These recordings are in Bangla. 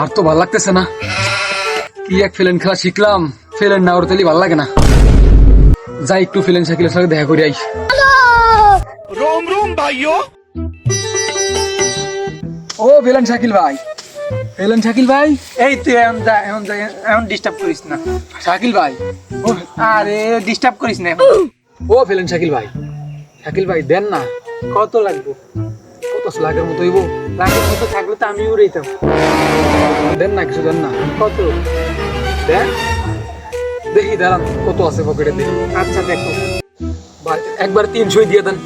আর তো ভালো লাগতেছে না। কি এক ফেলেন খেলা শিখলাম ফেলেন না ওর তালি ভালো লাগে না। যাই একটু ফেলেন শাকিলের সঙ্গে দেখা করে আই। রোম রোম ভাইও ও ফেলেন শাকিল ভাই। ফেলেন শাকিল ভাই? এই তুই এমন যা এমন যা এমন ডিস্টার্ব করিস না। শাকিল ভাই? আরে ডিস্টার্ব করিস না ও ফেলেন শাকিল ভাই। শাকিল ভাই দেন না। কত লাগবে? কত লাখের মতো হইব? লাগে কত থাকলে তো আমি উড়াইতাম। দেন না কিছু দেন না। কত? দেন? দেখি দাঁড়ান কত আছে পকেটে দেখি আচ্ছা দেখো। একবার তিনশোই দিয়ে দেন।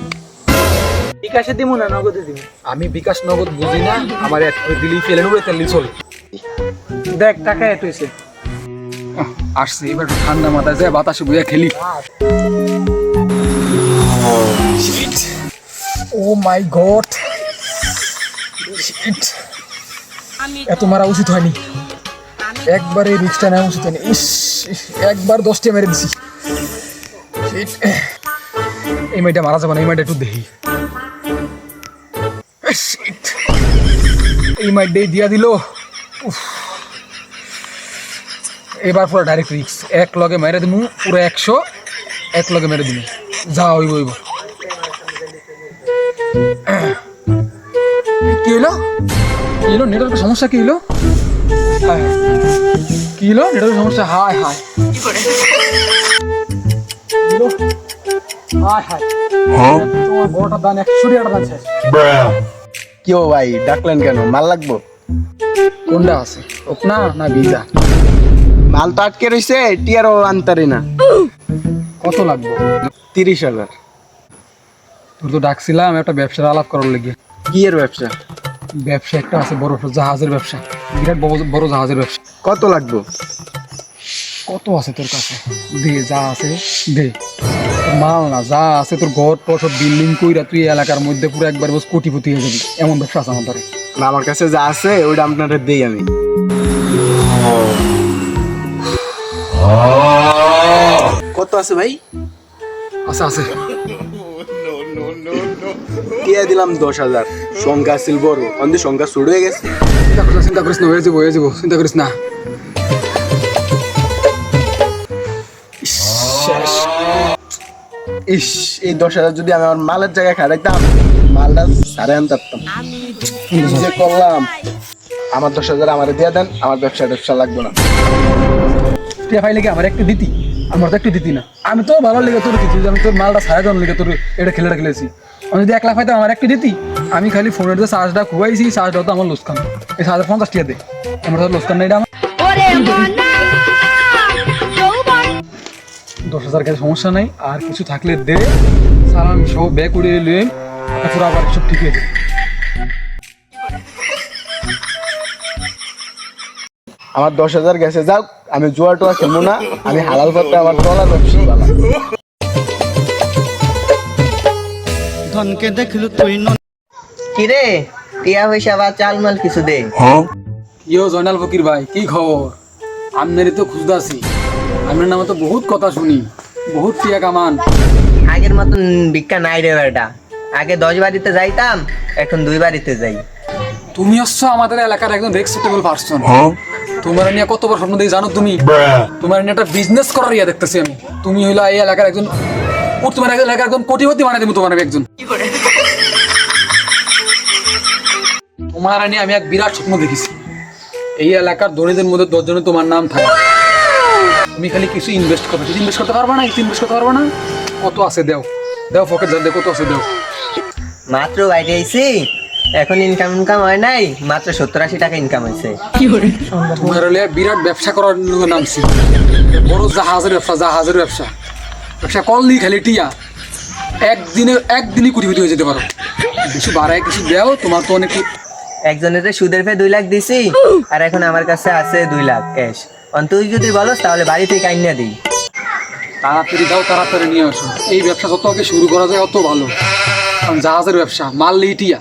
বিকাশে দিব না নগদে দিব আমি বিকাশ নগদ বুঝি না আমার এক করে দিলেই ফেলেন উড়ে তেল চলে। দেখ টাকা এত হয়েছে। আসছে এবার ঠান্ডা মাথায় যায় বাতাসে বুঝে খেলি। ও মাই গড এত মারা উচিত হয়নি। একবারে রিক্সটা নেওয়া উচিত হয়নি। ইস একবার দশটা মেরে দিছি. এই মেয়েটা মারা যাবে না এই মেয়েটা একটু দেখি. এই মাইডে দিয়া দিল। উফ। এবার পুরো ডাইরেক্ট রিক্স। এক লগে মেরে দিমু পুরো একশো এক লগে মেরে দিমু। যা হইব হইব। কি হইল? কি হলো নেটওয়ার্কের সমস্যা কি হইল? হায় হায়। কি হলো নেটওয়ার্কের সমস্যা হায় হায়। হায় হায়। তোমার বড়টা দান একশো টাকা দান শেষ। কি ও ভাই ডাকলেন কেন? মাল লাগবো? কোনটা আছে? ওপনা না ভিজা? মাল তো আটকে রইছে টিয়ারও আনতারি না। কত লাগবে? তিরিশ হাজার। তোর তো ডাকছিলাম একটা ব্যবসার আলাপ করার লেগে। কি এর ব্যবসা? ব্যবসা একটা আছে বড় জাহাজের ব্যবসা। বিরাট বড় বড় জাহাজের ব্যবসা। কত লাগবো? কত আছে তোর কাছে? দে যা আছে দে। মাল না যা আছে তোর ঘর টর সব বিল্ডিং কইরা তুই এলাকার মধ্যে পুরো একবার বস কোটিপতি হয়ে যাবি। এমন ব্যবসা আছে আমার ধরে না আমার কাছে যা আছে ওইটা আপনারা দেই আমি। কত আছে ভাই? আছে আছে। টিয়া দিলাম দশ হাজার। সংখ্যা ছিল বড়। অন্দি সংখ্যা শুরু হয়ে গেছে। চিন্তা করিস চিন্তা করিস না হয়ে যাব হয়ে যাব চিন্তা করিস না। ইস এই দশ হাজার যদি আমি আমার মালের জায়গায় খাটাইতাম মালটা সাড়ে আনতাম যে করলাম? আমার দশ হাজার আমার দিয়ে দেন আমার ব্যবসা ব্যবসা লাগবে না। তুই পাইলে কি আমার একটু দিতি। আমার তো একটু দিতি না। আমি তো ভালো লেগে তোর দিতি আমি তোর মালটা সারা জন লেগে তোর এটা খেলেটা খেলেছি। আমি যদি এক লাখ পাইতাম আমার একটু দিতি। আমি খালি ফোনের যে চার্জটা খুয়াইছি চার্জটা তো আমার লোসকান এই চার্জার পঞ্চাশ টাকা দে। আমার তো লোসকান নেই এটা আমার। দশ হাজার কাছে সমস্যা নাই আর কিছু থাকলে দে। সালাম সব ব্যাগ উড়িয়ে নিয়ে পুরো আবার সব ঠিক হয়ে যাবে। আমার দশ হাজার গেছে যাও আমি জুয়া টুয়া খেলব না আমি হালাল করতে আমার ডলার ব্যবসা ধনকে দেখলু তুই কিরে? টিয়া পয়সা বা চাল মাল কিছু দে। ইয়ো জয়নাল ফকির ভাই কি খবর? আপনারই তো আপনার নামে তো বহুত কথা শুনি বহুত টিয়া কামান। আগের মতন ভিক্ষা নাই রে বেটা। আগে দশ বাড়িতে যাইতাম এখন দুই বাড়িতে যাই। তুমি হচ্ছ আমাদের এলাকার একজন রেসপেক্টেবল পার্সন তোমার নিয়ে কত বড় স্বপ্ন দেখি জানো তুমি? তোমার নিয়ে একটা বিজনেস করার ইয়া দেখতেছি আমি। তুমি হইল এই এলাকার একজন ও তোমার কোটিপতি বানাই দেবো তোমার একজন। তোমার নিয়ে আমি এক বিরাট স্বপ্ন দেখেছি। এই এলাকার ধনীদের মধ্যে দশজনে তোমার নাম থাকে। তুমি খালি কিছু ইনভেস্ট করবে। কিছু ইনভেস্ট করতে পারবা না কিছু ইনভেস্ট করতে পারবা না। কত আছে দেও। দেও পকেট যান কত আছে দেও। মাত্র বাইরে আইছি এখন ইনকাম ইনকাম হয় নাই মাত্র সত্তর আশি টাকা ইনকাম হয়েছে তোমার হলে বিরাট ব্যবসা করার নামছি। বড় জাহাজের ব্যবসা জাহাজের ব্যবসা। ব্যবসা করলি খালি টিয়া। একদিনে একদিনই কোটিপতি হয়ে যেতে পারো। কিছু বাড়ায় কিছু দেও তোমার তো অনেক একজনের যে সুদের ফে দুই লাখ দিছি আর এখন আমার কাছে আছে দুই লাখ ক্যাশ তুই যদি বলস তাহলে বাড়ি থেকে আইনা দিই। তাড়াতাড়ি দাও তাড়াতাড়ি নিয়ে আসো। এই ব্যবসা যত আগে শুরু করা যায় অত ভালো। কারণ জাহাজের ব্যবসা মাল টিয়া।